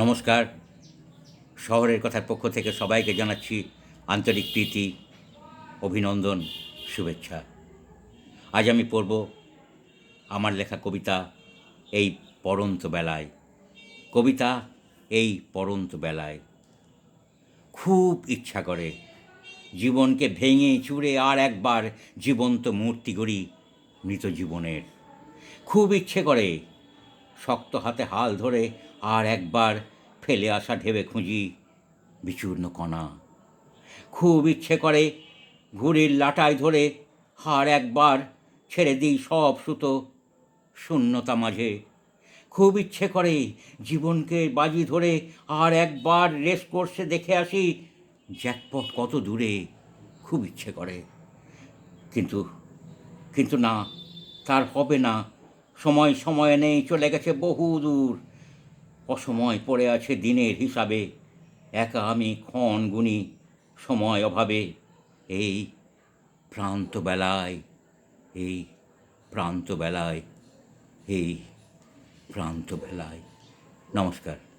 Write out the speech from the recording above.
নমস্কার। শহরের কথার পক্ষ থেকে সবাইকে জানাচ্ছি আন্তরিক প্রীতি, অভিনন্দন, শুভেচ্ছা। আজ আমি পড়ব আমার লেখা কবিতা এই পরন্ত বেলায়। কবিতা এই পরন্ত বেলায়। খুব ইচ্ছা করে, জীবনকে ভেঙে চুড়ে আর একবার জীবন্ত মূর্তি গড়ি মৃত জীবনের। খুব ইচ্ছে করে শক্ত হাতে হাল ধরে আর একবার ফেলে আসা ঢেবে খুঁজি বিচূর্ণ কণা। খুব ইচ্ছে করে ঘুড়ির লাটায় ধরে আর একবার ছেড়ে দিই সব সুতো শূন্যতা মাঝে। খুব ইচ্ছে করে জীবনকে বাজি ধরে আর একবার রেস কোর্সে দেখে আসি জ্যাকপট কত দূরে, খুব ইচ্ছে করে। কিন্তু কিন্তু না, তার হবে না সময় সময় নেই, চলে গেছে বহু দূর। অসময় পড়ে আছে দিনের হিসাবে, একা আমি ক্ষণ গুনি সময় অভাবে। এই প্রান্ত বেলায় এই প্রান্ত বেলায় এই প্রান্ত বেলায় নমস্কার।